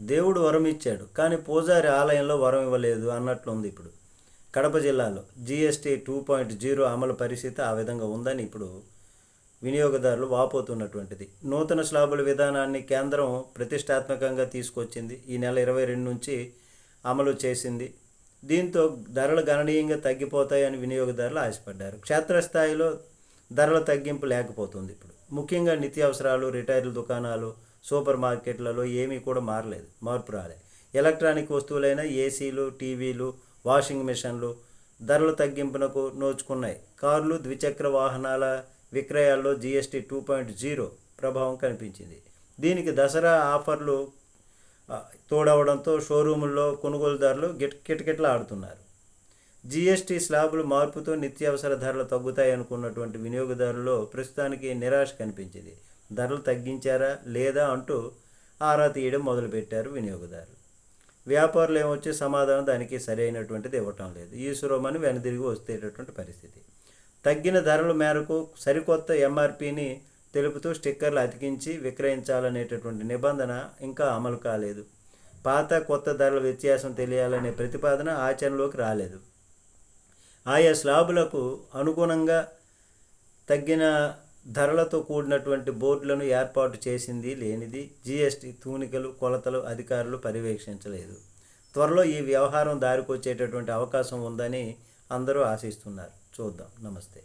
దేవుడు వరం ఇచ్చాడు. కానీ పూజారి ఆలయంలో వరం ఇవ్వలేదు అన్నట్లుంది ఇప్పుడు. కడప జిల్లాలో జిఎస్టీ టూ పాయింట్ జీరో అమలు పరిస్థితి ఆ విధంగా ఉందని ఇప్పుడు వినియోగదారులు వాపోతున్నటువంటిది. నూతన స్లాబుల విధానాన్ని కేంద్రం ప్రతిష్టాత్మకంగా తీసుకొచ్చింది. ఈ నెల ఇరవై రెండు నుంచి అమలు చేసింది. దీంతో ధరలు గణనీయంగా తగ్గిపోతాయని వినియోగదారులు ఆశపడ్డారు. క్షేత్రస్థాయిలో ధరల తగ్గింపు లేకపోతుంది ఇప్పుడు. ముఖ్యంగా నిత్యావసరాలు రిటైల్ దుకాణాలు సూపర్ మార్కెట్లలో ఏమీ కూడా మారలేదు మార్పు రాలేదు ఎలక్ట్రానిక్ వస్తువులైన ఏసీలు టీవీలు వాషింగ్ మిషన్లు ధరల తగ్గింపునకు నోచుకున్నాయి. కార్లు ద్విచక్ర వాహనాల విక్రయాల్లో జీఎస్టీ టూ పాయింట్ జీరో ప్రభావం కనిపించింది. దీనికి దసరా ఆఫర్లు తోడవడంతో షోరూముల్లో కొనుగోలుదారులు గిట్ కిటకిటలు ఆడుతున్నారు. జీఎస్టీ స్లాబులు మార్పుతో నిత్యావసర ధరలు తగ్గుతాయి అనుకున్నటువంటి వినియోగదారుల్లో ప్రస్తుతానికి నిరాశ కనిపించింది. ధరలు తగ్గించారా లేదా అంటూ ఆరా తీయడం మొదలుపెట్టారు వినియోగదారులు. వ్యాపారులు ఏమొచ్చి సమాధానం దానికి సరైనటువంటిది ఇవ్వటం లేదు. ఈ ఈశ్వరమని వెనుదిరిగి వస్తేటటువంటి పరిస్థితి. తగ్గిన ధరల మేరకు సరికొత్త ఎంఆర్పిని తెలుపుతూ స్టిక్కర్లు అతికించి విక్రయించాలనేటటువంటి నిబంధన ఇంకా అమలు కాలేదు. పాత కొత్త ధరల వ్యత్యాసం తెలియాలనే ప్రతిపాదన ఆచరణలోకి రాలేదు. ఆయా స్లాబులకు అనుగుణంగా తగ్గిన ధరలతో కూడినటువంటి బోర్డులను ఏర్పాటు చేసింది లేనిది జీఎస్టీ తూనికలు కొలతలు అధికారులు పర్యవేక్షించలేదు. త్వరలో ఈ వ్యవహారం దారికొచ్చేటటువంటి అవకాశం ఉందని అందరూ ఆశిస్తున్నారు. చూద్దాం. నమస్తే.